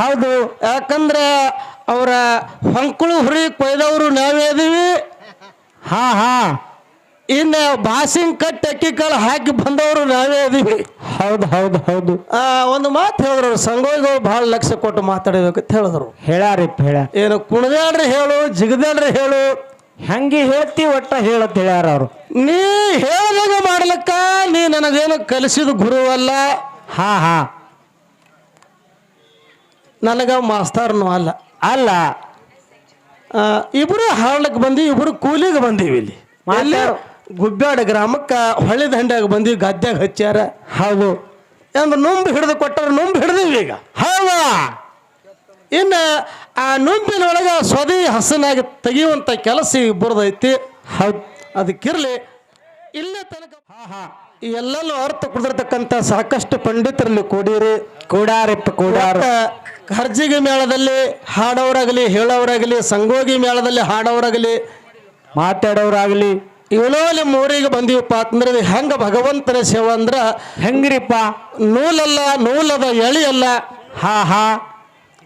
ಹೌದು. ಯಾಕಂದ್ರೆ ಅವರ ಹೊಂಕುಳು ಹುರಿ ಕೊಯ್ದವರು ನಾವೇ ಅದೀವಿ ಹಾ ಹಾ. ಇನ್ನು ಬಾಸಿಂಗ್ ಕಟ್ ಅಕ್ಕಿ ಕಾಳು ಹಾಕಿ ಬಂದವರು ನಾವೇ ಅದೀವಿ ಹೌದು ಹೌದು ಹೌದು. ಆ, ಒಂದು ಮಾತು ಹೇಳಿದ್ರು. ಅವ್ರು ಸಂಗೋಯಿಗಳು ಭಾಳ ಲಕ್ಷ ಕೊಟ್ಟು ಅಂತ ಹೇಳಿದ್ರು. ಹೇಳಾರಿಪ್ಪ ಹೇಳ. ಏನು ಕುಣದಾಡ್ರಿ ಹೇಳು ಜಿಗದಾಡ್ರಿ ಹೇಳು. ಹಂಗೆ ಹೇಳ್ತಿ ಒಟ್ಟ ಹೇಳತ್ ಹೇಳ್ಯಾರ ಅವರು. ನೀ ಹೇಳ್ದಾಗ ಮಾಡ್ಲಕ್ಕ ನೀ ನನಗೇನು ಕಲಿಸಿದ ಗುರುವಲ್ಲ. ಹಾ ಹಾ. ನನಗ ಮಾಸ್ತರ್ನು ಅಲ್ಲ. ಅಲ್ಲ ಇಬ್ಬರು ಇಬ್ರು ಹಾಡ್ಲಕ್ಕೆ ಬಂದೀವಿ ಇಬ್ರು ಕೂಲಿಗೆ ಬಂದೀವಿ ಇಲ್ಲಿ. ಅಲ್ಲೇ ಗುಬ್ಬ್ಯಾಡ ಗ್ರಾಮಕ್ಕೆ ಹೊಳೆ ದಂಡ್ಯಾಗ ಬಂದೀವಿ ಗದ್ಯಾಗ ಹಚ್ಚಾರ ಹೌದು. ಅಂದ್ರೆ ನುಂಬ್ ಹಿಡಿದು ಕೊಟ್ಟಾರ ನುಂಬ್ ಹಿಡ್ದೀವಿ ಈಗ. ಹೌದಾ? ಇನ್ನು ಆ ನುಂಬಿನೊಳಗೆ ಸ್ವದಿ ಹಸನಾಗಿ ತೆಗೆಯುವಂಥ ಕೆಲಸ ಇಬ್ಬರದೈತಿ ಹೌದು. ಅದಕ್ಕಿರಲಿ ಇಲ್ಲೇ ತನಕ ಈ ಎಲ್ಲೆಲ್ಲೂ ಅರ್ಥ ಕುಡಿದಿರ್ತಕ್ಕಂಥ ಸಾಕಷ್ಟು ಪಂಡಿತರಲ್ಲಿ ಕೂಡಿರಿ. ಕೂಡಾರಿಪ್ಪ ಕೂಡಾರ. ಹರ್ಜಿಗೆ ಮೇಳದಲ್ಲಿ ಹಾಡೋರಾಗಲಿ ಹೇಳೋರಾಗಲಿ ಸಂಗೋಗಿ ಮೇಳದಲ್ಲಿ ಹಾಡೋರಾಗಲಿ ಮಾತಾಡೋರಾಗಲಿ. ಇವಳೋಲಿ ಮೂರಿಗೆ ಬಂದೀವಪ್ಪ ಅಂತಂದ್ರೆ ಇದು ಹೆಂಗ ಭಗವಂತನ ಸೇವೆ ಅಂದ್ರ ಹೆಂಗ್ರಿಪ್ಪ? ನೂಲಲ್ಲ ನೂಲದ ಎಳಿ ಅಲ್ಲ. ಹಾ ಹಾ.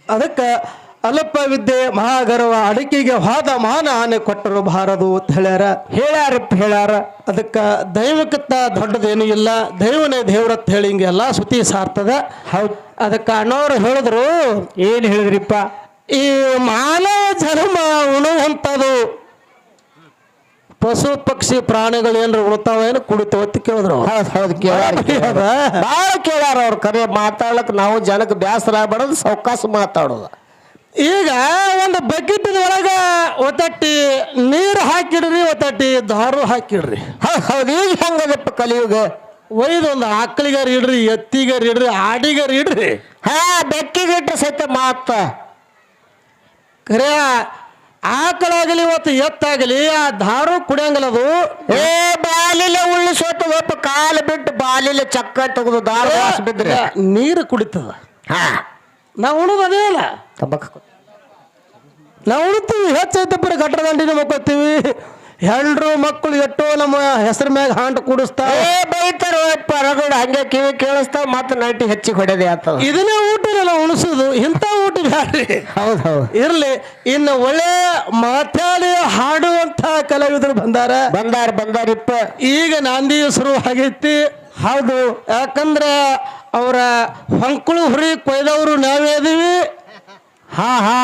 ಅದಕ್ಕೆ ಅಲ್ಪ ವಿದ್ಯೆ ಮಹಾಗರವ ಅಡಕೆಗೆ ಹೋದ ಮಾನ ಆನೆ ಕೊಟ್ಟರು ಬಾರದು ಅಂತ ಹೇಳ್ಯಾರ. ಹೇಳ್ಯಾರಪ್ಪ ಹೇಳ್ಯಾರ. ಅದಕ್ಕೆ ದೈವಕ್ಕಿಂತ ದೊಡ್ಡದೇನು ಇಲ್ಲ. ದೈವನೇ ದೇವ್ರತ್ ಹೇಳಿ ಹಿಂಗೆಲ್ಲ ಸುತಿ ಸಾರ್ತದ. ಹೌದು. ಅದಕ್ಕೆ ಅಣ್ಣವ್ರು ಹೇಳಿದ್ರು ಏನ್ ಹೇಳಿದ್ರಿಪ್ಪ? ಈ ಮಾನವ ಜನ್ಮ ಉಣುವಂತದು ಪಶು ಪಕ್ಷಿ ಪ್ರಾಣಿಗಳು ಏನ್ರ ಉಣ್ತಾವ ಏನು ಕುಡಿತಾವ ಅಂತ ಕೇಳಿದ್ರು. ಹೌದು ಕೇಳಾರ? ಭಾಳ ಕೇಳ್ಯಾರ. ಅವ್ರು ಕರೆ. ಮಾತಾಡ್ಲಕ್ ನಾವು ಜನಕ್ಕೆ ಬೇಸರ ಆಗ್ಬಾರ್ದು ಸೌಕಾಸ ಮಾತಾಡೋದು. ಈಗ ಒಂದು ಬಕೆಟ್ ಒಳಗ ಒತ್ತಟ್ಟಿ ನೀರು ಹಾಕಿಡ್ರಿ ಒತ್ತಟ್ಟಿ ದಾರು ಹಾಕಿಡ್ರಿ. ಹೌದು ಈಗ ಹೆಂಗದಪ್ಪ ಕಲಿಯುಗ? ಒಯ್ದು ಒಂದು ಆಕಳಿಗಾರ ಇಡ್ರಿ ಎತ್ತಿಗಾರ ಇಡ್ರಿ ಆಡಿಗಾರ ಇಡ್ರಿ. ಹಾ ಬೆಕ್ಕಿಗಿಟ್ಟ ಸಹಿತ ಮಾತ. ಖರೆ ಆಕಳಾಗಲಿ ಇವತ್ತು ಎತ್ತಾಗಲಿ ಆ ದಾರು ಕುಡಿಯಂಗಲದು ಏ ಬಾಲಿಲೆ ಉಳ್ಳಿ ಸೋತದಪ್ಪ ಕಾಲು ಬಿಟ್ಟು ಬಾಲಿಲೆ ಚಕ್ಕ ತೆಗೆದು ದಾರು ಬಿದ್ರೆ ನೀರು ಕುಡಿತದ. ಹಾ. ನಾವು ಉಣೋದು ಅದೇ ಅಲ್ಲ. ತಬಕ್ ನಾವು ಉಣ್ತೀವಿ ಹೆಚ್ಚೈತಪ್ಪರ ಬರೀ ಗಟ್ರ ದಂಡಿನ ಮಕ್ಕೋತೀವಿ ಹೆಂಡ್ರು ಮಕ್ಕಳು ಎಟ್ಟೋ ನಮ್ಮ ಹೆಸರು ಮ್ಯಾಗ ಹಾಂಟ್ ಕೂಡಿಸ್ತಾ ಏ ಬೈತಾರ ಹಂಗೆ ಕಿವಿ ಕೇಳಿಸ್ತಾವ ಮತ್ತೆ ನೈಟಿ ಹೆಚ್ಚಿಗೆ ಹೊಡೆದೆ ಆತ ಇದನ್ನೇ ಇಲ್ಲ ಉಣಿಸೋದು ಇಂಥ ಊಟ ಬ್ಯಾಡ್ರಿ. ಹೌದು ಹೌದು. ಇರ್ಲಿ ಇನ್ನು ಒಳ್ಳೆ ಮಾತಾಡಿ ಹಾಡುವಂತ ಕಲಾವಿದರು ಬಂದಾರ. ಬಂದಾರ ಬಂದಾರಿಪ್ಪ ಈಗ ನಾಂದಿ ಶುರು ಆಗೈತಿ ಹೌದು. ಯಾಕಂದ್ರೆ ಅವರ ಹೊಂಕುಳು ಹುರಿ ಕೊಯ್ದವರು ನಾವೇ ಅದೀವಿ ಹಾ ಹಾ.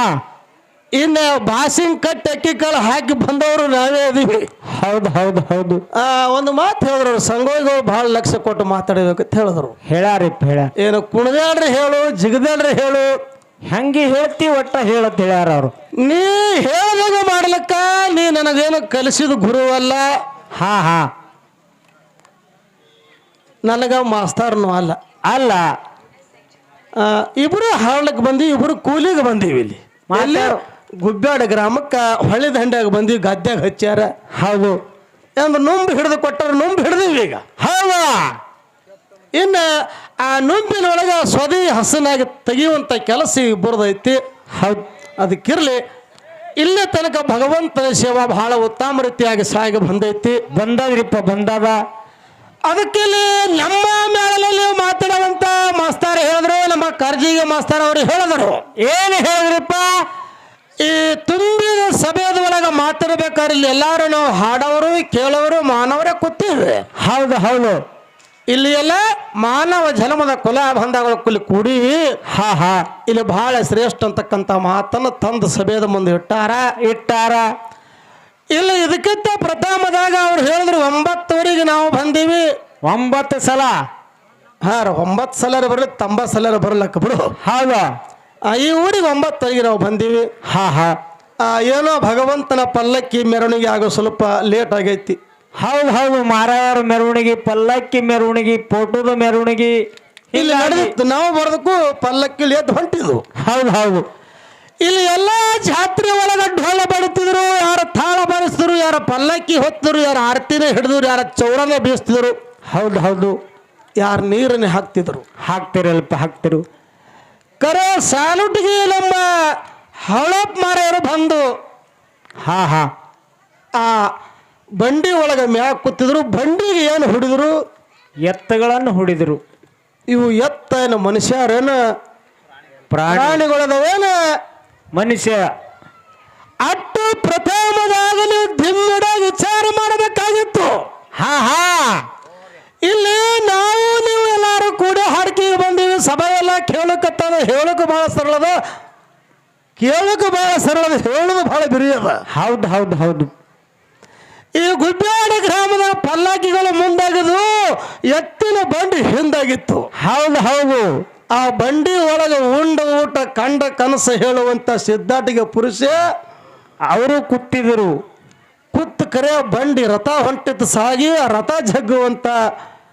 ಇನ್ನು ಬಾಸಿಂಗ್ ಕಟ್ ಅಕ್ಕಿ ಕಾಳು ಹಾಕಿ ಬಂದವರು ನಾವೇ ಅದೀವಿ ಹೌದು ಹೌದು ಹೌದು. ಆ, ಒಂದು ಮಾತು ಹೇಳಿದ್ರು. ಅವ್ರು ಬಹಳ ಭಾಳ ಲಕ್ಷ ಕೊಟ್ಟು ಅಂತ ಹೇಳಿದ್ರು. ಹೇಳಾರಿಪ್ಪ ಹೇಳ ಏನು ಕುಣದಾಡ್ರಿ ಹೇಳು ಜಿಗದಾಡ್ರಿ ಹೇಳು. ಹೆಂಗೆ ಹೇಳ್ತಿ ಒಟ್ಟ ಹೇಳತ್ ಹೇಳ್ಯಾರ ಅವರು. ನೀ ಹೇಳ್ದಾಗ ಮಾಡ್ಲಕ್ಕ ನೀ ನನಗೇನು ಕಲಿಸಿದ ಗುರುವಲ್ಲ. ಹಾ ಹಾ. ನನಗ ಮಾಸ್ತರ್ನು ಅಲ್ಲ. ಅಲ್ಲ. ಇಬ್ಬರು ಹಾಳಕ್ಕೆ ಬಂದೀವಿ ಇಬ್ರು ಕೂಲಿಗೆ ಬಂದೀವಿ ಇಲ್ಲಿ. ಅಲ್ಲೇ ಗುಬ್ಬ್ಯಾಡ ಗ್ರಾಮಕ್ಕೆ ಹೊಳೆ ದಂಡ್ಯಾಗ ಬಂದೀವಿ ಗದ್ಯಾಗ ಹಚ್ಚಾರ ಹೌದು. ಅಂದ್ರೆ ನುಂಬಿ ಹಿಡಿದು ಕೊಟ್ಟಾರ ನುಂಬಿ ಹಿಡಿದೀವಿ ಈಗ. ಹೌದಾ? ಇನ್ನು ಆ ನುಂಬಿನೊಳಗೆ ಸ್ವದಿ ಹಸನಾಗಿ ತೆಗೆಯುವಂಥ ಕೆಲಸ ಇಬ್ಬರದೈತಿ ಹೌದು. ಅದಕ್ಕಿರಲಿ ಇಲ್ಲೇ ತನಕ ಭಗವಂತನ ಸೇವಾ ಬಹಳ ಉತ್ತಮ ರೀತಿಯಾಗಿ ಸಾಗಿ ಬಂದೈತಿ. ಬಂದದ್ರಿಪ್ಪ ಬಂದದ. ಅದಕ್ಕಿಲ್ಲಿ ನಮ್ಮ ಮೇಳಲ್ಲಿ ಮಾತಾಡುವಂತ ಮಾಸ್ತಾರ ಹೇಳಿದ್ರು ನಮ್ಮ ಕರ್ಜಿಗೆ ಮಾಸ್ತಾರ ಅವರು ಹೇಳಿದರು. ಏನು ಹೇಳಿದ್ರಪ್ಪ? ಈ ತುಂಬಿದ ಸಭೆಯದ ಒಳಗೆ ಮಾತಾಡ್ಬೇಕಾದ್ರೆ ಇಲ್ಲಿ ಎಲ್ಲಾರು ನಾವು ಹಾಡೋರು ಕೇಳೋರು ಮಾನವರೇ ಕೂತೀವಿ. ಹೌದು ಹೌದು. ಇಲ್ಲಿ ಎಲ್ಲ ಮಾನವ ಜನ್ಮದ ಕುಲ ಬಂಧಗಳ ಕುಲಿ ಕೂಡಿ ಹಾ ಹಾ. ಇಲ್ಲಿ ಬಹಳ ಶ್ರೇಷ್ಠ ಅಂತಕ್ಕಂಥ ಮಾತನ್ನು ತಂದು ಸಭೆಯದ ಮುಂದೆ ಇಟ್ಟಾರ. ಇಟ್ಟಾರ. ಇಲ್ಲಿ ಇದಕ್ಕಿಂತ ಪ್ರಥಮದಾಗ ಅವ್ರು ಹೇಳಿದ್ರು ನಾವು ಬಂದೀವಿ ಒಂಬತ್ತು ಸಲ. ಹಾ ರೀ ಒಂಬತ್ತು ಸಲರ ಬರಲಿ ತೊಂಬತ್ತು ಸಲರ ಬರಲಕ್ಕ ಬಿಡು. ಹೌದಾ. ಈ ಊರಿಗೆ ಒಂಬತ್ತುವರೆಗೆ ನಾವು ಬಂದೀವಿ. ಹಾ ಹಾ. ಆ, ಏನೋ ಭಗವಂತನ ಪಲ್ಲಕ್ಕಿ ಮೆರವಣಿಗೆ ಆಗೋ ಸ್ವಲ್ಪ ಲೇಟ್ ಆಗೈತಿ. ಹೌದು ಹೌದು. ಮಾರಾಯರ ಮೆರವಣಿಗೆ ಪಲ್ಲಕ್ಕಿ ಮೆರವಣಿಗೆ ಫೋಟೋದ ಮೆರವಣಿಗೆ. ಇಲ್ಲಿ ನಡೆದಿತ್ತು. ನಾವು ಬರೋದಕ್ಕೂ ಪಲ್ಲಕ್ಕಿ ಲೇಟ್ ಹೊಂಟಿದ್ವು. ಹೌದು ಹೌದು. ಇಲ್ಲಿ ಎಲ್ಲ ಜಾತ್ರೆ ಒಳಗೆ ಢೋಲ ಬಡಿತಿದ್ರು ಯಾರ ಯಾರ ಪಲ್ಲಕ್ಕಿ ಹೊತ್ತಿದ್ರು ಯಾರ ಆರತಿನೇ ಹಿಡಿದ್ರು ಯಾರ ಚೌರನ ಬೀಸ್ತಿದ್ರು. ಹೌದು ಹೌದು. ಯಾರು ನೀರನ್ನ ಹಾಕ್ತಿದ್ರು. ಹಾಕ್ತಿರಲ್ಪ ಹಾಕ್ತಿರು. ಕರೆ ಸಾಲುಟಿಗೆ ನಮ್ಮ ಹಳಪ್ ಮಾರೆಯರು ಬಂದು ಹಾ ಹಾ. ಆ ಬಂಡಿ ಒಳಗೆ ಮ್ಯಾಕ್ ಕೂತಿದ್ರು ಬಂಡಿಗೆ ಏನು ಹೊಡಿದ್ರು? ಎತ್ತಗಳನ್ನು ಹುಡಿದರು. ಇವು ಎತ್ತ ಏನು ಮನುಷ್ಯರೇನು? ಪ್ರಾಣಿಗಳದವೇನ? ಮನುಷ್ಯ. ಅಟ್ಟು ಪ್ರಥಮದಾಗಲಿ ದಿಮ್ಮಡ ವಿಚಾರ ಮಾಡಬೇಕಾಗಿತ್ತು. ಹಾ ಹಾ ಇಲ್ಲಿ ನಾವು ನೀವು ಎಲ್ಲರೂ ಕೂಡ ಹಾಡ್ಕಿಗೆ ಬಂದೀವಿ. ಸಭೆ ಎಲ್ಲ ಕೇಳಕತ್ತದ ಹೇಳಕ್ಕೆ ಬಹಳ ಸರಳದ ಕೇಳಕ್ಕೆ ಬಹಳ ಸರಳದ ಹೇಳೋದು ಬಹಳ ಬಿರಿಯದ ಹೌದು ಹೌದು ಹೌದು. ಈ ಗುಬ್ಬ್ಯಾಡ ಗ್ರಾಮದ ಪಲ್ಲಾಕಿಗಳು ಮುಂದಾಗದು ಎತ್ತಿನ ಬಂಡಿ ಹಿಂದಾಗಿತ್ತು. ಹೌದು ಹೌದು. ಆ ಬಂಡಿ ಒಳಗೆ ಉಂಡ ಊಟ ಕಂಡ ಕನಸು ಹೇಳುವಂತ ಸಿದ್ಧಾಟಿಗೆ ಪುರುಷ ಅವರು ಕುಟ್ಟಿದರು. ಕುತ್ತ ಕರೆ ಬಂಡಿ ರಥ ಹೊಂಟಿದ್ದು ಸಾಗಿ ಆ ರಥ ಜಗ್ಗುವಂತ.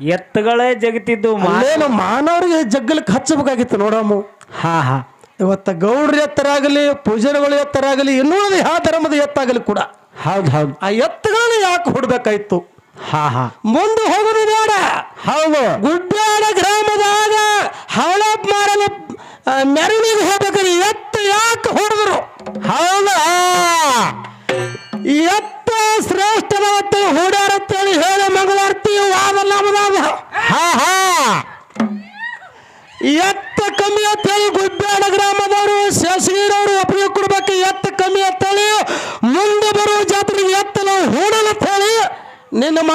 ಎತ್ತುಗಳೇ ಜಗತಿದ್ದು ಏನು ಮಾನವರಿಗೆ ಜಗ್ಗಲಿಕ್ಕೆ ಹಚ್ಚಬೇಕಾಗಿತ್ತು ನೋಡಮ್ಮ. ಹಾ ಹಾ. ಇವತ್ತ ಗೌಡ್ರ ಎತ್ತರಾಗಲಿ ಎತ್ತರ ಎತ್ತರಾಗಲಿ ಇನ್ನುಳಿದ ಯಾವ ಧರ್ಮದ ಎತ್ತಾಗಲಿ ಕೂಡ. ಹೌದು ಹೌದು. ಆ ಎತ್ತುಗಳನ್ನ ಯಾಕೆ ಹೊಡ್ಬೇಕಾಯ್ತು? ಹಾ ಹಾ. ಮುಂದೆ ಹೋಗೋದು ಬೇಡ. ಹೌದು. ಗುಡ್ಡಾಡ ಗ್ರಾಮದಾಗ ಹಳಪ್ ಮಾರಲು ಮೆರವಣಿಗೆ ಹೋಗ್ಬೇಕಾದ್ರೆ ಎತ್ತು ಯಾಕೆ ಹೊಡೆದ್ರು? ಹೌದು.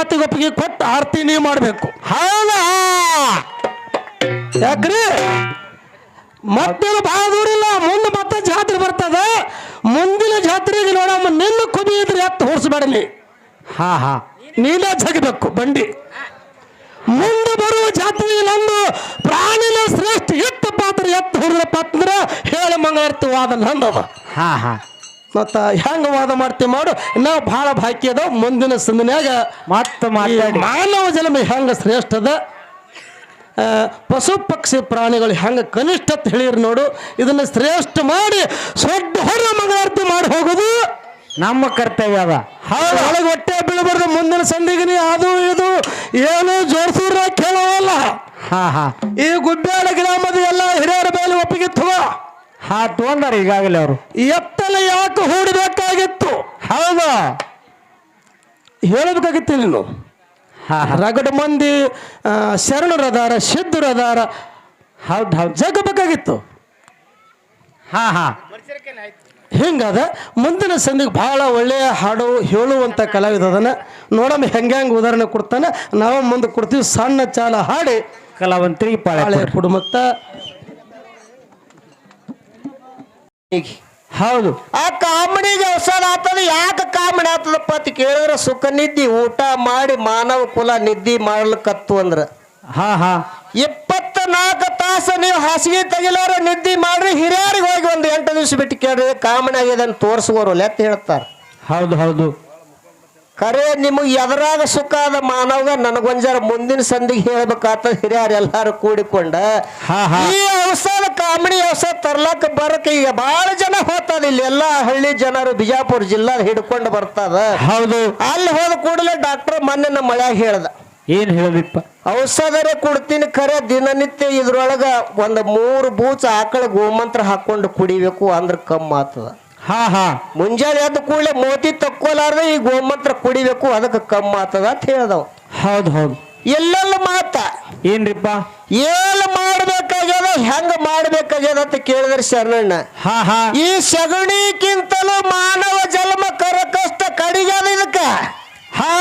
ಮಾತಿಗೆ ಒಪ್ಪಿಗೆ ಕೊಟ್ಟು ಆರತಿ ನೀ ಮಾಡಬೇಕು. ಹೌದಾ? ಯಾಕ್ರಿ? ಮತ್ತೇನು ಭಾಳ ದೂರ ಇಲ್ಲ. ಮುಂದೆ ಮತ್ತೆ ಜಾತ್ರೆ ಬರ್ತದ. ಮುಂದಿನ ಜಾತ್ರೆಗೆ ನೋಡಮ್ಮ ನಿನ್ನ ಕುದಿ ಇದ್ರೆ ಎತ್ತು ಹೊಡ್ಸ್ಬೇಡ ನೀ. ಹಾ ಹಾ. ನೀನೇ ಜಗಬೇಕು ಬಂಡಿ. ಮುಂದೆ ಬರುವ ಜಾತ್ರೆಗೆ ನಂದು ಪ್ರಾಣಿನ ಶ್ರೇಷ್ಠ ಎತ್ತ ಪಾತ್ರ ಎತ್ತು ಹೊಡೆದಪ್ಪ ಅಂತಂದ್ರೆ ಹೇಳಿ ಮಂಗಾರ್ತಿ ವಾದ ನಂದದ ಹಾ ಹಾ. ಮತ್ತ ಹೆಂಗ ವಾದ ಮಾಡ್ತಿ ಮಾಡು? ನಾವು ಭಾಳ ಬಾಕಿ ಅದಾವ ಮುಂದಿನ ಸಂದಿನ್ಯಾಗ ಮತ್ತ ಮಾತಾಡಿ. ಮಾನವ ಜನ್ಮ ಹೆಂಗ ಶ್ರೇಷ್ಠ ಅದ? ಪಶು ಪಕ್ಷಿ ಪ್ರಾಣಿಗಳು ಹೆಂಗ ಕನಿಷ್ಠ ಅಂತ ಹೇಳಿರಿ ನೋಡು. ಇದನ್ನ ಶ್ರೇಷ್ಠ ಮಾಡಿ ಸೊಡ್ಡ ಹೊರ ಮಂಗಳಾರತಿ ಮಾಡಿ ಹೋಗುದು. ನಮ್ಮ ಕರ್ತವ್ಯ ಅದ. ಹೌದು. ಒಳಗೆ ಹೊಟ್ಟೆ ಬೀಳಬಾರ್ದು ಮುಂದಿನ ಸಂದಿಗಿನಿ ಅದು ಇದು. ಏನು ಜೋರ್ಸೂರ ಕೇಳೋಲ್ಲ ಹಾ ಹಾ. ಈ ಗುಬ್ಬ್ಯಾಳ ಗ್ರಾಮದ ಎಲ್ಲ ಹಿರಿಯರ ಮೇಲೆ ಒಪ್ಪಿಗೆ ತಗೋ ಹಾ ತೊಗೊಂಡಾರ ಈಗಾಗಲೇ ಅವರು. ಎತ್ತಲೆ ಯಾಕೆ ಹೂಡಬೇಕಾಗಿತ್ತು? ಹೌದಾ. ಹೇಳಬೇಕಾಗಿತ್ತು ನೀನು? ರಗಡ ಮಂದಿ ಶರಣರದಾರ ಸಿದ್ಧರದಾರ ಹೌದು ಹೌದು. ಜಗಬೇಕಾಗಿತ್ತು. ಹಾ ಹಾ. ಹಿಂಗದ ಮುಂದಿನ ಸಂದಿಗೆ ಭಾಳ ಒಳ್ಳೆಯ ಹಾಡು ಹೇಳುವಂಥ ಕಲಾವಿದ ಅದನ್ನ ನೋಡಮ್ಮ ಹೆಂಗೆ ಹೆಂಗೆ ಉದಾಹರಣೆ ಕೊಡ್ತಾನೆ. ನಾವು ಮುಂದೆ ಕೊಡ್ತೀವಿ ಸಣ್ಣ ಚಾಲ ಹಾಡಿ. ಕಲಾವಂತರಿಗೆ ಪಾಳೆ ಹಳೆ ಹೌದು. ಆ ಕಾಮಣಿಗೆ ಅವಸಾನ ಆತದ ಯಾಕೆ ಕಾಮಣಿ ಆತದಪ್ಪ ಅಂತ ಕೇಳಿದ್ರೆ ಸುಖ ನಿದ್ದಿ ಊಟ ಮಾಡಿ ಮಾನವ ಕುಲ ನಿದ್ದಿ ಮಾಡ್ಲಿಕ್ಕತ್ತು ಅಂದ್ರ. ಹಾ ಹಾ. ಇಪ್ಪತ್ತ ನಾಲ್ಕು ತಾಸು ನೀವು ಹಾಸಿಗೆ ತೆಗಿಲಾರ ನಿದ್ದಿ ಮಾಡ್ರಿ ಹಿರಿಯರಿಗೆ ಹೋಗಿ ಒಂದು ಎಂಟು ದಿವಸ ಬಿಟ್ಟು ಕೇಳ್ರಿ ಕಾಮಣಿ ಆಗಿದೆ ಅಂತ ತೋರಿಸುವರು ಲೆತ್ತ ಹೇಳ್ತಾರೆ. ಹೌದು ಹೌದು. ಖರೆ ನಿಮಗೆ ಎದರಾಗ ಸುಖ ಆದ ಮಾನವ ನನಗೊಂಜರ ಮುಂದಿನ ಸಂದಿಗೆ ಹೇಳ್ಬೇಕಾತ ಹಿರಿಯರು ಎಲ್ಲಾರು ಕೂಡಿಕೊಂಡ. ಈ ಔಷಧ ಕಾಮಿಡಿ ಔಷಧ ತರ್ಲಕ್ಕ ಬರಕ ಈಗ ಬಹಳ ಜನ ಹೋಗ್ತದ ಇಲ್ಲಿ. ಎಲ್ಲಾ ಹಳ್ಳಿ ಜನರು ಬಿಜಾಪುರ ಜಿಲ್ಲಾ ಹಿಡ್ಕೊಂಡು ಬರ್ತದ. ಹೌದು. ಅಲ್ಲಿ ಹೋದ ಕೂಡಲೇ ಡಾಕ್ಟರ್ ಮೊನ್ನೆ ನಮ್ಮ ಮಳ್ಯಾಗ ಹೇಳ್ದ. ಏನ್ ಹೇಳಿಪ್ಪ ಔಷಧರೇ ಕೊಡ್ತೀನಿ ಖರೆ ದಿನನಿತ್ಯ ಇದ್ರೊಳಗ ಒಂದ್ ಮೂರು ಬೂಚ ಆಕಳ ಗೋಮಂತ್ರ ಹಾಕೊಂಡು ಕುಡಿಬೇಕು ಅಂದ್ರ ಕಮ್ಮಿ ಆಗ್ತದ ಹಾ ಹಾ. ಮುಂಜಾನೆ ಎದ್ದ ಕೂಡಲೇ ಮೋತಿ ತಕ್ಕೋಲಾರ್ದೆ ಈ ಗೋಮಂತ್ರ ಕುಡಿಬೇಕು ಅದಕ್ಕೆ ಕಮ್ಮಿ ಆತದ ಅಂತ ಹೇಳ್ದವ್. ಹೌದು ಹೌದು. ಎಲ್ಲೆಲ್ಲ ಮಾತ. ಏನ್ರಿಪ್ಪ? ಏನ್ ಮಾಡ್ಬೇಕಾಗ್ಯದ ಹೆಂಗ ಮಾಡ್ಬೇಕಾಗ್ಯದ ಅಂತ ಕೇಳಿದ್ರೆ ಶರಣಣ್ಣ. ಹಾ ಹಾ. ಈ ಸಗಣಿಗಿಂತಲೂ ಮಾನವ ಜನ್ಮ ಕರ ಕಷ್ಟ ಕಡಿಗ್ಯದ ಇದಕ್ಕ. ಹಾ.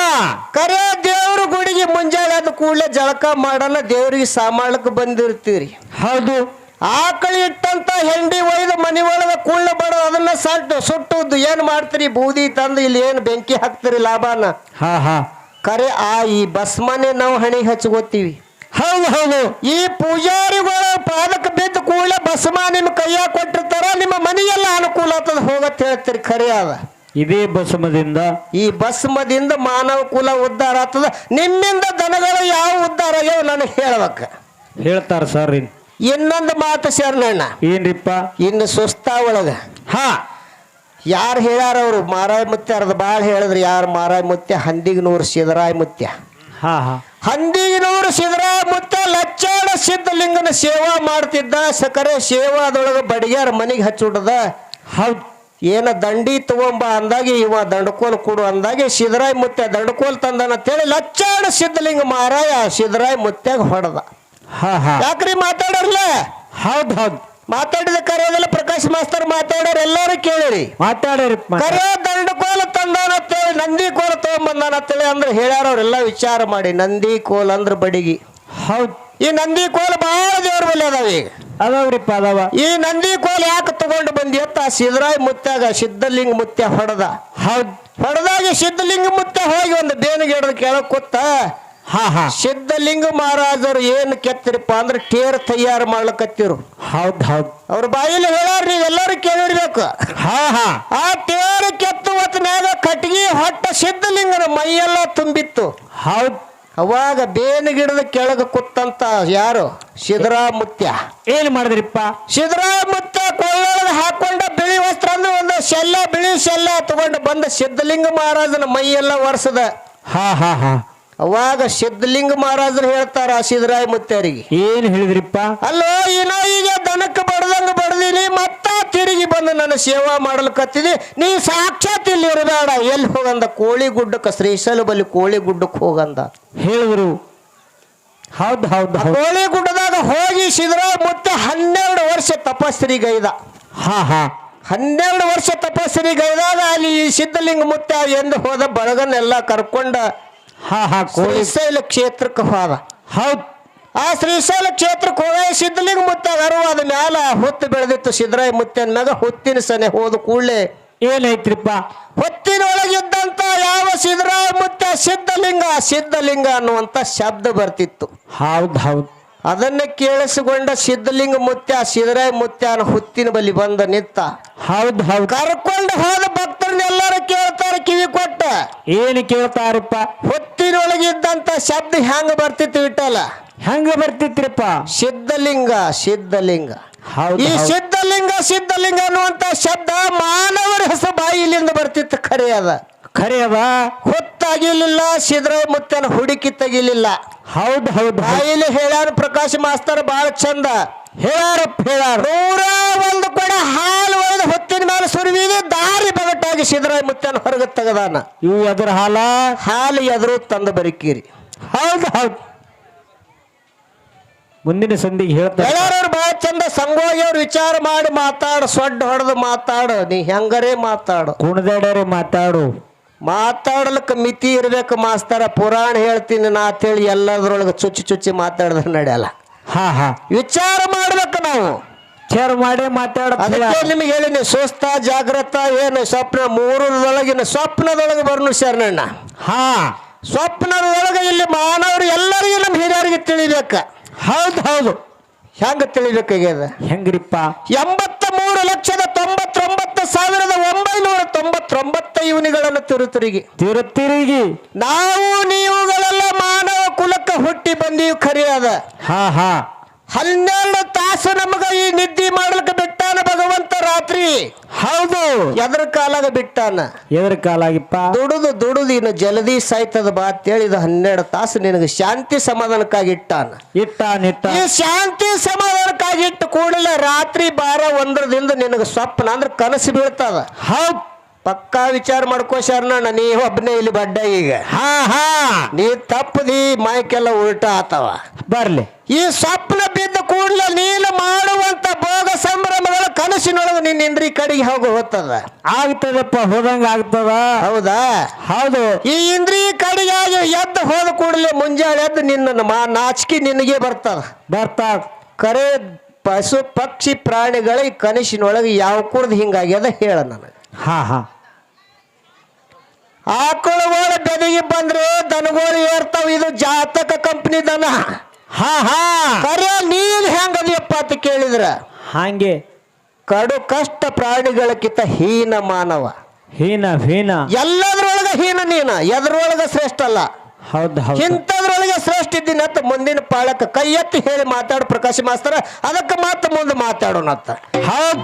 ಕರೆ ದೇವ್ರ ಗುಡಿಗೆ ಮುಂಜಾನೆ ಆದ ಕೂಡಲೇ ಜಳಕ ಮಾಡಲ್ಲ ದೇವ್ರಿಗೆ ಸಾಮಾಳಕ್ಕೆ ಬಂದಿರ್ತೀರಿ. ಹೌದು. ಆಕಳಿ ಇಟ್ಟಂತ ಹೆಂಡಿ ಒಯ್ದು ಮನೆ ಒಳಗೆ ಕುಳ್ಳ ಬಡ ಅದನ್ನ ಸಟ್ಟು ಸುಟ್ಟುದ್ದು ಏನ್ ಮಾಡ್ತೀರಿ? ಬೂದಿ ತಂದು ಇಲ್ಲಿ ಏನು ಬೆಂಕಿ ಹಾಕ್ತೀರಿ ಲಾಭನ? ಹಾ ಹಾ. ಕರೆ ಆ ಈ ಬಸ್ಮನೆ ನಾವು ಹಣೆ ಹಚ್ಕೋತೀವಿ. ಹೌದು ಹೌದು. ಈ ಪೂಜಾರಿಗಳ ಪಾದಕ್ಕೆ ಬಿದ್ದ ಕೂಡಲೇ ಬಸ್ಮ ನಿಮ್ಮ ಕೈಯಾಗ ಕೊಟ್ಟಿರ್ತಾರ ನಿಮ್ಮ ಮನೆಗೆಲ್ಲ ಅನುಕೂಲ ಆಗ್ತದ ಹೋಗತ್ ಹೇಳ್ತೀರಿ ಖರೆ ಅದ ಇದೇ ಬಸ್ಮದಿಂದ ಈ ಬಸ್ಮದಿಂದ ಮಾನವ ಕುಲ ಉದ್ಧಾರ ಆಗ್ತದ. ನಿಮ್ಮಿಂದ ದನಗಳು ಯಾವ ಉದ್ಧಾರ ಆಗ್ಯಾವ ನನಗೆ ಹೇಳ್ಬೇಕು. ಹೇಳ್ತಾರ ಸರ್ ಇನ್. ಇನ್ನೊಂದು ಮಾತು ಶರಣಣ್ಣ ಏನ್ರಿಪ್ಪ? ಇನ್ನು ಸುಸ್ತಾ ಒಳಗ. ಹಾ. ಯಾರು ಹೇಳ್ಯಾರ ಅವರು? ಮಾರಾಯ ಮುತ್ಯ ಅರ್ಧ ಭಾಳ ಹೇಳಿದ್ರು. ಯಾರು ಮಾರಾಯ ಮುತ್ಯ? ಹಂದಿಗನೂರು ಸಿದರಾಯ ಮುತ್ಯ. ಹಾ ಹಾ. ಹಂದಿಗನೂರು ಸಿದರಾಯ ಮುತ್ಯ ಲಚ್ಚಾಡ ಸಿದ್ಧಲಿಂಗನ ಸೇವಾ ಮಾಡ್ತಿದ್ದ ಸಕರೆ ಸೇವಾದೊಳಗೆ ಬಡಿಗ್ಯಾರ ಮನೆಗೆ ಹಚ್ಚಿಬಿಟ್ಟದ ಹೌದು. ಏನ ದಂಡಿ ತಗೊಂಬ ಅಂದಾಗೆ ಇವ ದಂಡಕೋಲ್ ಕೊಡು ಅಂದಾಗೆ ಸಿದರಾಯ ಮುತ್ಯ ದಂಡಕೋಲ್ ತಂದನ ಅಂತೇಳಿ ಲಚ್ಚಾಡ ಸಿದ್ಧಲಿಂಗ ಮಾರಾಯ ಸಿದರಾಯ ಮುತ್ಯಾಗ ಹೊಡೆದ. ಯಾಕ್ರಿ ಮಾತಾಡರ್ಲ? ಹೌದು ಹೌದು. ಮಾತಾಡಿದ ಕರೆಯೋದಲ್ಲ ಪ್ರಕಾಶ್ ಮಾಸ್ತರ್ ಮಾತಾಡೋರು ಎಲ್ಲರೂ ಕೇಳಿರಿ. ಮಾತಾಡರಿ ಕರೆಯೋ ದಂಡಕೋಲ ತಂದಾನ ಅಂತೇಳಿ ನಂದಿ ಕೋಲ ತಗೊಂಬಂದಾನ ಅಂತೇಳಿ ಅಂದ್ರೆ ಹೇಳ್ಯಾರ ಅವ್ರೆಲ್ಲ ವಿಚಾರ ಮಾಡಿ. ನಂದಿ ಕೋಲ್ ಅಂದ್ರ ಬಡಿಗಿ. ಹೌದ್. ಈ ನಂದಿ ಕೋಲ್ ಬಹಳ ದೇವ್ರ ಬಲ್ಲಿ ಅದಾವ ಈಗ. ಅದಾವ್ರಿಪ್ಪ ಅದಾವ. ಈ ನಂದಿ ಕೋಲ್ ಯಾಕೆ ತಗೊಂಡು ಬಂದಿ ಅಂತ ಆ ಸಿದ್ದರಾಯ್ ಮುತ್ಯಾಗ ಸಿದ್ಧಲಿಂಗ ಮುತ್ಯ ಹೊಡೆದ. ಹೌದ್. ಹೊಡೆದಾಗ ಸಿದ್ಧಲಿಂಗ ಮುತ್ಯ ಹೋಗಿ ಒಂದು ಬೇನಿಗೆ ಕೇಳಕ್ ಕೂತ ಹಾ ಹಾ. ಸಿದ್ಧಲಿಂಗ ಮಹಾರಾಜರು ಏನು ಕೆತ್ತಿರಪ್ಪ ಅಂದ್ರೆ ಟೇರ್ ತಯಾರು ಮಾಡ್ಲಕತ್ತಿರು. ಹೌದ್ ಹೌದ್. ಅವ್ರ ಬಾಯಲ್ಲಿ ಹೇಳಾರ ನೀವೆಲ್ಲರೂ ಕೇಳಿರ್ಬೇಕು. ಹಾ ಹಾ. ಆ ಟೇರ್ ಕೆತ್ತು ಹೊತ್ತಿನಾಗ ಕಟ್ಗಿ ಹೊಟ್ಟ ಸಿದ್ಧಲಿಂಗನ ಮೈಯೆಲ್ಲ ತುಂಬಿತ್ತು. ಹೌದ್. ಅವಾಗ ಬೇನ ಗಿಡದ ಕೆಳಗೆ ಕೂತಂತ ಯಾರು? ಸಿದ್ದರಾಮುತ್ಯ ಏನ್ ಮಾಡಿದ್ರಿಪ್ಪ? ಸಿದ್ದರಾಮುತ್ಯ ಕೊಳ್ಳೊಳಗ ಹಾಕೊಂಡ ಬಿಳಿ ವಸ್ತ್ರ ಅಂದ್ರೆ ಒಂದು ಶೆಲ್ಲ ಬಿಳಿ ಶೆಲ್ಲ ತಗೊಂಡು ಬಂದ ಸಿದ್ಧಲಿಂಗ ಮಹಾರಾಜನ ಮೈಯೆಲ್ಲ ಒರೆಸದ. ಹಾ ಹಾ ಹಾ. ಅವಾಗ ಸಿದ್ಧಲಿಂಗ ಮಹಾರಾಜರು ಹೇಳ್ತಾರ ಸಿದ್ದರಾಯ ಏನು ಏನ್ ಹೇಳಿದ್ರಿಪ್ಪ? ಅಲ್ಲೋ ಏನೋ ಈಗ ದನಕ್ಕೆ ಬಡದಂಗ ಬಡದಿನಿ ಮತ್ತ ತಿರುಗಿ ಬಂದು ನನ್ನ ಸೇವಾ ಮಾಡಲ್ಕತ್ತಿದಿ ನೀ ಸಾಕ್ಷಾತ್ ಇಲ್ಲಿ ಇರಬೇಡ. ಎಲ್ಲಿ ಹೋಗಂದ? ಕೋಳಿ ಗುಡ್ಡಕ್ಕೆ ಶ್ರೀಶೈಲ ಬಲಿ ಕೋಳಿ ಗುಡ್ಡಕ್ಕೆ ಹೋಗಂದ. ಹೇಳಿದ್ರು. ಹೌದು ಹೌದು ಕೋಳಿ ಗುಡ್ಡದಾಗ ಹೋಗಿ ಸಿದ್ದರಾಯ ಮುತ್ತೆ ಹನ್ನೆರಡು ವರ್ಷ ತಪಸ್ಸರಿಗೈದ. ಹಾ ಹಾ. ಹನ್ನೆರಡು ವರ್ಷ ತಪಸ್ಸರಿಗೈದಾಗ ಅಲ್ಲಿ ಸಿದ್ಧಲಿಂಗ ಮುತ್ತ ಎಂದು ಹೋದ ಬಳಗನ್ನೆಲ್ಲ ಕರ್ಕೊಂಡ ಹಾ ಹಾ ಕೋಳಿ. ಶ್ರೀಶೈಲ ಕ್ಷೇತ್ರಕ್ಕೆ ಹೋದ. ಹೌದು. ಆ ಶ್ರೀಶೈಲ ಕ್ಷೇತ್ರಕ್ಕೆ ಹೋದ ಸಿದ್ಧಲಿಂಗ ಮುತ್ತ ಅದ ಮ್ಯಾಲ ಹೊತ್ತು ಬೆಳೆದಿತ್ತು ಸಿದ್ದರಾಯ ಮುತ್ತನ ಮ್ಯಾಗ ಹೊತ್ತಿನ ಸನೆ ಹೋದ ಕೂಡಲೇ. ಏನೈತ್ರಿಪ್ಪ ಹೊತ್ತಿನೊಳಗಿದ್ದಂತ ಯಾವ ಸಿದ್ದರಾಯ ಮುತ್ತ ಸಿದ್ಧಲಿಂಗ? ಸಿದ್ಧಲಿಂಗ ಅನ್ನುವಂತ ಶಬ್ದ ಬರ್ತಿತ್ತು. ಹೌದ್ ಹೌದು. ಅದನ್ನ ಕೇಳಿಸಿಕೊಂಡ ಸಿದ್ಧಲಿಂಗ ಮುತ್ಯ ಸಿದ್ದರಾಯ ಮುತ್ಯನ ಹುತ್ತಿನ ಬಲಿ ಬಂದ ನಿತ್ತ. ಹೌದು ಹೌದು. ಕರ್ಕೊಂಡು ಹೋದ ಭಕ್ತರನ್ನೆಲ್ಲರೂ ಕೇಳ್ತಾರೆ ಕಿವಿ ಕೊಟ್ಟ ಏನು ಕೇಳ್ತಾರಪ್ಪ? ಹೊತ್ತಿನೊಳಗಿದ್ದಂತ ಶಬ್ದ ಹೆಂಗ ಬರ್ತಿತ್ತು ಇಟ್ಟಲ್ಲ ಹೆಂಗ ಬರ್ತಿತ್ರಿಪ್ಪ? ಸಿದ್ಧಲಿಂಗ ಸಿದ್ಧಲಿಂಗ. ಈ. ಸಿದ್ಧಲಿಂಗ ಸಿದ್ಧಲಿಂಗ ಅನ್ನುವಂತ ಶಬ್ದ ಮಾನವರ ಹೆಸರು ಬಾಯಿಲಿಂದ ಬರ್ತಿತ್ತು ಖರೆ ಅದ. ಖರೆ ಅದ? ಹೊತ್ತಾಗಿಲಿಲ್ಲ ಸಿದ್ರ ಮುತ್ತನ ಹುಡುಕಿ ತೆಗಿಲಿಲ್ಲ. ಹೌದು ಹೌದು ಹೌದ್. ಬಾಯಿಲಿ ಹೇಳ್ಯಾರ ಪ್ರಕಾಶ್ ಮಾಸ್ತರ್ ಬಹಳ ಚಂದ. ಹೇಳಾರಪ್ಪ ಹೇಳಾರ. ನೂರ ಒಂದು ಕೊಡ ಹಾಲು ಒಯ್ದು ಹೊತ್ತಿನ ಮೇಲೆ ಸುರುವಿದೆ ದಾರಿ ಬಗಟ್ಟಾಗಿ ಸಿದ್ದರಾಯ ಮುತ್ತನ ಹೊರಗೆ ತೆಗದಾನ. ಇವು ಎದ್ರ ಹಾಲ? ಹಾಲು ಎದುರು ತಂದು ಬರಿಕೀರಿ. ಹೌದು ಹೌದು. ಮುಂದಿನ ಸಂಧಿಗೆ ಹೇಳ್ತಾರೆ. ಹೇಳ್ಯಾರವ್ರು ಬಹಳ ಚಂದ ಸಂಗೋಗಿಯವ್ರು ವಿಚಾರ ಮಾಡಿ ಮಾತಾಡು ಸೊಡ್ಡ ಹೊಡೆದು ಮಾತಾಡು ನೀ ಹೆಂಗರೇ ಮಾತಾಡು. ಕುಣದಾಡ್ಯಾರೆ ಮಾತಾಡು. ಮಾತಾಡ್ಲಿಕ್ಕೆ ಮಿತಿ ಇರ್ಬೇಕು ಮಾಸ್ತರ. ಪುರಾಣ ಹೇಳ್ತೀನಿ ನಾ ಅಂತೇಳಿ ಎಲ್ಲದ್ರೊಳಗೆ ಚುಚ್ಚಿ ಚುಚ್ಚಿ ಮಾತಾಡಿದ್ರೆ ನಡೆಯಲ್ಲ. ಹಾ ಹಾ. ವಿಚಾರ ಮಾಡ್ಬೇಕು ನಾವು. ವಿಚಾರ ಮಾಡಿ ಮಾತಾಡ ನಿಮ್ಗೆ ಹೇಳಿನಿ ಸುಸ್ತ ಜಾಗ್ರತ ಏನು ಸ್ವಪ್ನ ಮೂರದೊಳಗಿನ ಸ್ವಪ್ನದೊಳಗೆ ಬರ್ನು ಶರಣಣ್ಣ. ಹಾ. ಸ್ವಪ್ನದೊಳಗೆ ಇಲ್ಲಿ ಮಾನವರು ಎಲ್ಲರಿಗೂ ನಮ್ಮ ಹಿರಿಯರಿಗೆ ತಿಳಿಬೇಕ. ಹೌದು ಹೌದು. ಹೆಂಗ ತಿಳಿಬೇಕಾಗ್ಯದ ಹೆಂಗ್ರಿಪ್ಪ? ಎಂಬತ್ತ ಮೂರು ಲಕ್ಷದ ತೊಂಬತ್ತೊಂಬತ್ತು ಸಾವಿರದ ಒಂಬೈನೂರ ತೊಂಬತ್ತೊಂಬತ್ತ ಇವನಿಗಳನ್ನು ತಿರುತಿರುಗಿ ತಿರು ತಿರುಗಿ ನಾವು ನೀವುಗಳೆಲ್ಲ ಮಾನವ ಕುಲಕ್ಕೆ ಹುಟ್ಟಿ ಬಂದೀವಿ ಖರಿಯಾದ ಹಾ ಹಾ. ಹನ್ನೆರಡು ತಾಸು ನಮಗ ಈ ನಿದ್ದೆ ಮಾಡ್ಲಿಕ್ಕೆ ಬಿಟ್ಟಾನ ಭಗವಂತ ರಾತ್ರಿ. ಹೌದು. ಎದ್ರ ಕಾಲಾಗ ಬಿಟ್ಟಾನ? ಎದ್ರ ಕಾಲಾಗಿಪ್ಪ? ದುಡುದು ದುಡುದು ಇನ್ನು ಜಲ್ದಿ ಸಾಯ್ತದ ಬಾ ಇದು ಹನ್ನೆರಡು ತಾಸು ನಿನಗೆ ಶಾಂತಿ ಸಮಾಧಾನಕ್ಕಾಗಿ ಇಟ್ಟಾನ. ಇಟ್ಟ ನಿಟ್ಟ ಈ ಶಾಂತಿ ಸಮಾಧಾನಕ್ಕಾಗಿ ಇಟ್ಟು ಕೂಡಲೇ ರಾತ್ರಿ ಬಾರ ಒಂದ್ರದಿಂದ ನಿನಗೆ ಸ್ವಪ್ನ ಅಂದ್ರೆ ಕನಸು ಬೀಳ್ತದ. ಹೌದ್. ಪಕ್ಕಾ ವಿಚಾರ ಮಾಡ್ಕೋ ಶರಣಣ್ಣ ನೀ ಒಬ್ಬನೇ ಇಲ್ಲಿ ಬಡ್ಡ ಈಗ. ಹಾ ಹಾ. ನೀ ತಪ್ಪದಿ ಮೈಕೆಲ್ಲ ಉಲ್ಟಾ ಆತವ. ಬರ್ಲಿ. ಈ ಸ್ವಪ್ನ ಬಿದ್ದ ಕೂಡಲೇ ನೀನು ಮಾಡುವಂತ ಭೋಗ ಸಂಭ್ರಮಗಳ ಕನಸಿನೊಳಗೆ ನಿನ್ನ ಇಂದ್ರಿ ಕಡೆಗೆ ಹೋಗಿ ಹೋಗ್ತದ. ಆಗ್ತದಪ್ಪ ಹೋದಂಗ ಆಗ್ತದ. ಹೌದಾ? ಹೌದು. ಈ ಇಂದ್ರಿ ಕಡೆಗಾಗಿ ಎದ್ದು ಹೋದ ಕೂಡಲೇ ಮುಂಜಾನೆ ಎದ್ದು ನಿನ್ನ ಮಾ ನಾಚಿಕೆ ನಿನಗೆ ಬರ್ತದ. ಬರ್ತಾ. ಕರೆ ಪಶು ಪಕ್ಷಿ ಪ್ರಾಣಿಗಳ ಕನಸಿನೊಳಗೆ ಯಾವ ಕುಡ್ದು ಹಿಂಗಾಗ್ಯದ ಹೇಳ ನನಗೆ. ಹಾ ಹಾ. ಆಕಳುಗಳ ಬೆದಗಿ ಬಂದ್ರೆ ದನಗಳು ಏರ್ತಾವ ಇದು ಜಾತಕ ಕಂಪ್ನಿ ದನ. ಹಾ ಹಾ. ಕರೆ ನೀನ್ ಹೆಂಗದಿಯಪ್ಪ ಅಂತ ಕೇಳಿದ್ರ? ಹಂಗೆ. ಕಡು ಕಷ್ಟ ಪ್ರಾಣಿಗಳಕ್ಕಿಂತ ಹೀನ ಮಾನವ. ಹೀನ ಹೀನ. ಎಲ್ಲದ್ರೊಳಗ ಹೀನ ನೀನ ಎದ್ರೊಳಗ ಶ್ರೇಷ್ಠ ಅಲ್ಲ. ಹೌದು ಹೌದು. ಇಂಥದ್ರೊಳಗೆ ಶ್ರೇಷ್ಠ ಇದ್ದೀನಿ ಅಂತ ಮುಂದಿನ ಪಾಳಕ್ಕೆ ಕೈ ಎತ್ತಿ ಹೇಳಿ ಮಾತಾಡು ಪ್ರಕಾಶ್ ಮಾಸ್ತರ. ಅದಕ್ಕೆ ಮಾತ್ರ ಮುಂದೆ ಮಾತಾಡೋಣ ಅಂತ ಹೌದ್.